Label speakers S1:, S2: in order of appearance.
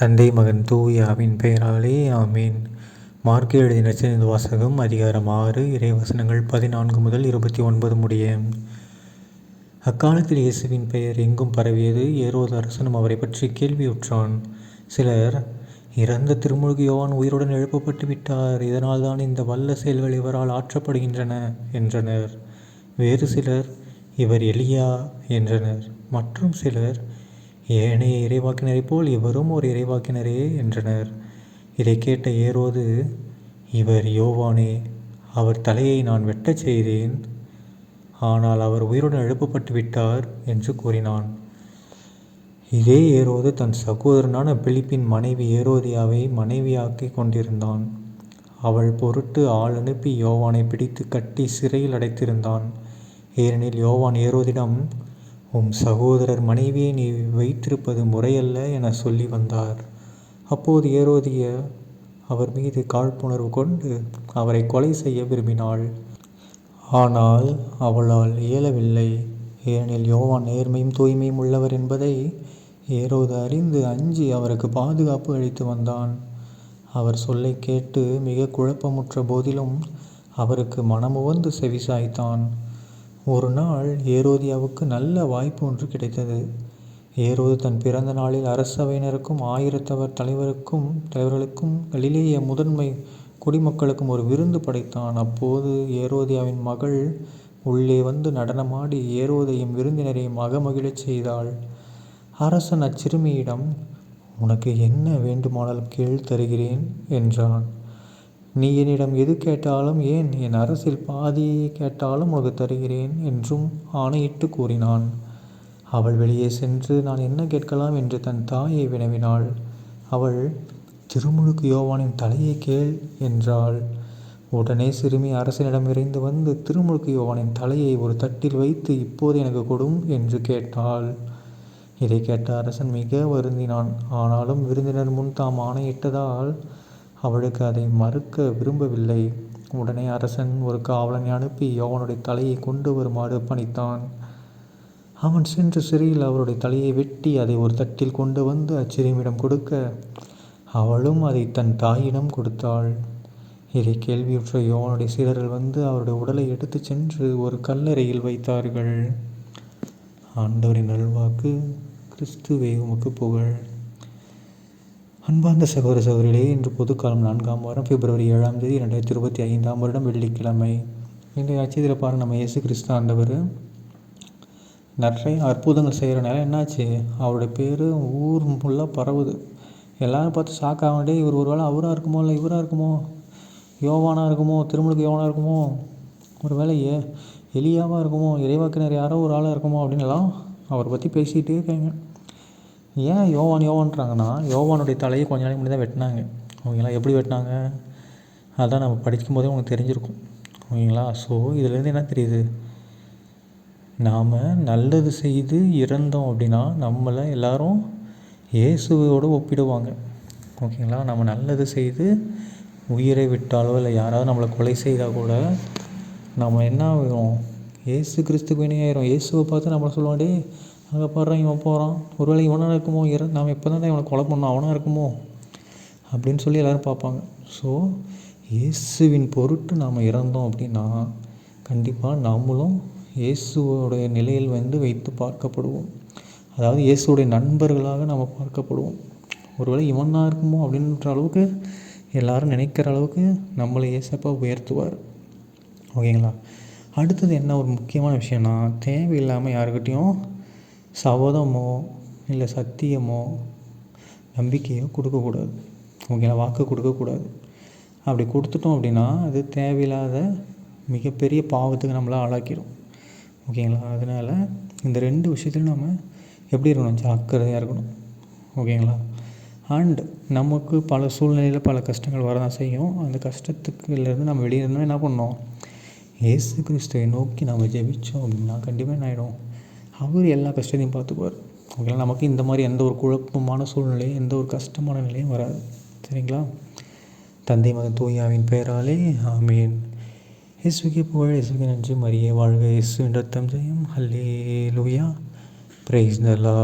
S1: தந்தை மகன் தூயாவின் பெயராலே ஆமீன். மார்க்கு எழுதி நச்சினிந்த வாசகம் அதிகாரம் ஆறு இறைவசனங்கள் பதினான்கு முதல் இருபத்தி ஒன்பது முடிய. அக்காலத்தில் இயேசுவின் பெயர் எங்கும் பரவியது? ஏரோது அரசனும் அவரை பற்றி கேள்வியுற்றான். சிலர் இறந்த திருமுழுகு யோவான் உயிருடன் எழுப்பப்பட்டு விட்டார். இதனால்தான் இந்த வல்ல செயல்கள் இவரால் ஆற்றப்படுகின்றன என்றனர். வேறு சிலர் இவர் எலியா என்றனர். மற்றும் சிலர் ஏனைய இறைவாக்கினரைப் போல் இவரும் ஒரு இறைவாக்கினரே என்றனர். இதை கேட்ட ஏரோது இவர் யோவானே அவர் தலையை நான் வெட்டச் செய்தேன். ஆனால் அவர் உயிருடன் எழுப்பப்பட்டு விட்டார் என்று கூறினான். இதே ஏரோது தன் சகோதரனான பிலிப்பின் மனைவி ஏரோதியாவை மனைவியாக்கி கொண்டிருந்தான். அவள் பொருட்டு ஆள் அனுப்பி யோவானை பிடித்து கட்டி சிறையில் அடைத்திருந்தான். ஏனெனில் யோவான் ஏரோதிடம் உம் சகோதரர் மனைவியை நீ வைத்திருப்பது முறையல்ல என சொல்லி வந்தார். அப்போது ஏரோதிய அவர் மீது காழ்ப்புணர்வு கொண்டு அவரை கொலை செய்ய விரும்பினாள். ஆனால் அவளால் இயலவில்லை. ஏனெனில் யோவான் நேர்மையும் தூய்மையும் உள்ளவர் என்பதை ஏரோது அறிந்து அஞ்சி அவருக்கு பாதுகாப்பு அளித்து வந்தான். அவர் சொல்லை கேட்டு மிக குழப்பமுற்ற போதிலும் அவருக்கு மனமுவந்து செவிசாய்த்தான். ஒரு நாள் ஏரோதியாவுக்கு நல்ல வாய்ப்பு ஒன்று கிடைத்தது. ஏரோது தன் பிறந்த நாளில் அரசவையினருக்கும் ஆயிரத்தவர் தலைவருக்கும் தலைவர்களுக்கும் கலிலேய முதன்மை குடிமக்களுக்கும் ஒரு விருந்து படைத்தான். அப்போது ஏரோதியாவின் மகள் உள்ளே வந்து நடனமாடி ஏரோதையும் விருந்தினரையும் அகமகிழச் செய்தாள். அரசன் அச்சிறுமியிடம் உனக்கு என்ன வேண்டுமானாலும் கேள் தருகிறேன் என்றான். நீ என்னிடம் எது கேட்டாலும் ஏன் என் அரசில் பாதியை கேட்டாலும் உனக்கு தருகிறேன் என்றும் ஆணையிட்டு கூறினான். அவள் வெளியே சென்று நான் என்ன கேட்கலாம் என்று தன் தாயை வினவினாள். அவள் திருமுழுக்கு யோவானின் தலையை கேள் என்றாள். உடனே சிறுமி அரசனிடம் விரைந்து வந்து திருமுழுக்கு யோவானின் தலையை ஒரு தட்டில் வைத்து இப்போது எனக்கு கொடும் என்று கேட்டாள். இதை கேட்ட அரசன் மிக வருந்தினான். ஆனாலும் விருந்தினர் முன் தாம் ஆணையிட்டதால் அவளுக்கு அதை மறுக்க விரும்பவில்லை. உடனே அரசன் ஒரு காவலனை அனுப்பி யோவனுடைய தலையை கொண்டு வருமாறு பணித்தான். அவன் சென்று சிறையில் அவருடைய தலையை வெட்டி அதை ஒரு தட்டில் கொண்டு வந்து அச்சிறுமியிடம் கொடுக்க அவளும் அதை தன் தாயிடம் கொடுத்தாள். இதை கேள்வியுற்ற யோவனுடைய சீரர்கள் வந்து அவருடைய உடலை எடுத்துச் சென்று ஒரு கல்லறையில் வைத்தார்கள். ஆண்டவரின் நல்வாக்கு கிறிஸ்துவே உமக்கு புகழ். அன்பார்ந்த சகோதர சகோதரிகளே இன்று பொதுக்காலம் நான்காம் வாரம் பிப்ரவரி ஏழாம் தேதி ரெண்டாயிரத்தி இருபத்தி ஐந்தாம் வருடம் வெள்ளிக்கிழமை. இன்றைய அச்சத்தில் பாருங்கள் நம்ம இயேசு கிறிஸ்து ஆண்டவர் நிறைய அற்புதங்கள் செய்கிறனால என்னாச்சு? அவருடைய பேர் ஊர் ஃபுல்லாக பரவுது. எல்லோரும் பார்த்து ஷாக் ஆகிட்டே இவர் ஒரு வேளை அவராக இருக்குமோ? இல்லை இவராக இருக்குமோ? யோவானாக இருக்குமோ? திருமலுக்கு யோவானாக இருக்குமோ? ஒரு வேளை ஏ எலியாவாக இருக்குமோ? இறைவாக்கினர் யாரோ ஒரு ஆளாக இருக்குமோ? அப்படின்லாம் அவரை பற்றி பேசிகிட்டே இருக்காங்க. ஏன் யோவான் யோவான்றாங்கன்னா யோவானுடைய தலையை கொஞ்ச நாளைக்கு முன்னாடி தான் வெட்டினாங்க. ஓகேங்களா? எப்படி வெட்டினாங்க? அதான் நம்ம படிக்கும் போதே உங்களுக்கு தெரிஞ்சிருக்கும். ஓகேங்களா? ஸோ இதுலேருந்து என்ன தெரியுது? நாம் நல்லது செய்து இறந்தோம் அப்படின்னா நம்மளை எல்லோரும் இயேசுவோடு ஒப்பிடுவாங்க. ஓகேங்களா? நம்ம நல்லது செய்து உயிரை விட்டாலோ இல்லை யாராவது நம்மளை கொலை செய்தால் கூட நம்ம என்ன ஆகிரும் ஏசு கிறிஸ்துக்கு வினையாயிரும் இயேசுவை பார்த்து நம்மளை சொல்லுவான் டே அங்கே பாடுறான் இவன் போகிறான் ஒருவேளை இவனாக இருக்குமோ? இற நாம் எப்போ தான் இவனை கொலை பண்ணோம் அவனாக இருக்குமோ? அப்படின்னு சொல்லி எல்லோரும் பார்ப்பாங்க. ஸோ இயேசுவின் பொருட்டு நாம் இறந்தோம் அப்படின்னா கண்டிப்பாக நம்மளும் இயேசுவோடைய நிலையில் வந்து வைத்து பார்க்கப்படுவோம். அதாவது இயேசுடைய நண்பர்களாக நம்ம பார்க்கப்படுவோம். ஒருவேளை இவனாக இருக்குமோ அப்படின்ற அளவுக்கு எல்லோரும் நினைக்கிற அளவுக்கு நம்மளை ஏசப்பா உயர்த்துவார். ஓகேங்களா? அடுத்தது என்ன ஒரு முக்கியமான விஷயம்னா தேவையில்லாமல் யாருக்கிட்டேயும் சபதமோ இல்லை சத்தியமோ நம்பிக்கையோ கொடுக்கக்கூடாது. ஓகேங்களா? வாக்கு கொடுக்கக்கூடாது. அப்படி கொடுத்துட்டோம் அப்படின்னா அது தேவையில்லாத மிகப்பெரிய பாவத்துக்கு நம்மளை ஆளாக்கிடும். ஓகேங்களா? அதனால் இந்த ரெண்டு விஷயத்துலையும் நம்ம எப்படி இருக்கணும்? ஜாக்கிரதையாக இருக்கணும். ஓகேங்களா? அண்டு நமக்கு பல சூழ்நிலையில் பல கஷ்டங்கள் வரதான் செய்யும். அந்த கஷ்டத்துக்குலேருந்து நம்ம வெளியே இருந்தோம் என்ன பண்ணோம்? ஏசு கிறிஸ்துவை நோக்கி நம்ம ஜெபித்தோம் அப்படின்னா கண்டிப்பாக என்ன ஆகிடும் அவர் எல்லா கஷ்டத்தையும் பார்த்துக்குவார். ஓகேங்களா நமக்கு இந்த மாதிரி எந்த ஒரு குழப்பமான சூழ்நிலையும் எந்த ஒரு கஷ்டமான நிலையும் வராது. சரிங்களா? தந்தை மகன் தூயாவின் பெயராலே ஆமீன். இயேசுக்கு புகழ் இயேசுக்கு நன்றி. மரியே வாழ்க இயேசுவின் ரத்தம் ஜெயம் ஹல்லே லூயா பிரைஸ் நல்லா